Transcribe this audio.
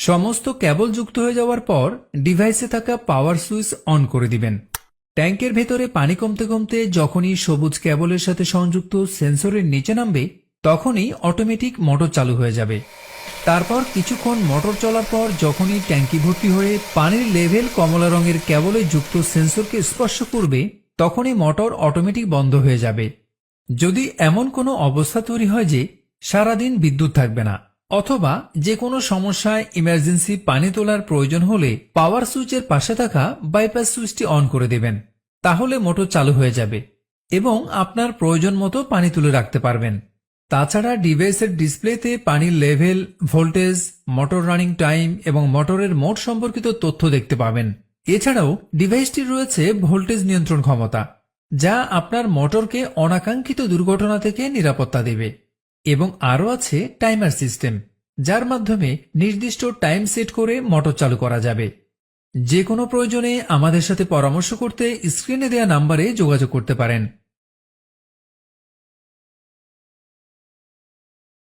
সমস্ত কেবল যুক্ত হয়ে যাওয়ার পর ডিভাইসে থাকা পাওয়ার সুইচ অন করে দিবেন। ট্যাঙ্কের ভেতরে পানি কমতে কমতে যখনই সবুজ কেবলের সাথে সংযুক্ত সেন্সরের নিচে নামবে, তখনই অটোমেটিক মোটর চালু হয়ে যাবে। তারপর কিছুক্ষণ মোটর চলার পর যখনই ট্যাঙ্কি ভর্তি হয়ে পানির লেভেল কমলা রঙের কেবলে যুক্ত সেন্সরকে স্পর্শ করবে, তখনই মোটর অটোমেটিক বন্ধ হয়ে যাবে। যদি এমন কোনো অবস্থা তৈরি হয় যে সারাদিন বিদ্যুৎ থাকবে না। অথবা যে কোনো সমস্যায় ইমার্জেন্সি পানি তোলার প্রয়োজন হলে পাওয়ার সুইচের পাশে থাকা বাইপাস সুইচটি অন করে দেবেন। তাহলে মোটর চালু হয়ে যাবে এবং আপনার প্রয়োজন মতো পানি তুলে রাখতে পারবেন। তাছাড়া ডিভাইসের ডিসপ্লেতে পানির level voltage motor running time এবং মোটরের মোট সম্পর্কিত তথ্য দেখতে পাবেন। এছাড়াও ডিভাইসটির রয়েছে ভোল্টেজ নিয়ন্ত্রণ ক্ষমতা, যা আপনার মোটরকে অনাকাঙ্ক্ষিত দুর্ঘটনা থেকে নিরাপত্তা দেবে। এবং আরও আছে টাইমার সিস্টেম যার মাধ্যমে নির্দিষ্ট টাইম সেট করে মোটর চালু করা যাবে। যে কোনো প্রয়োজনে আমাদের সাথে পরামর্শ করতে স্ক্রিনে দেয়া নাম্বারে যোগাযোগ করতে পারেন।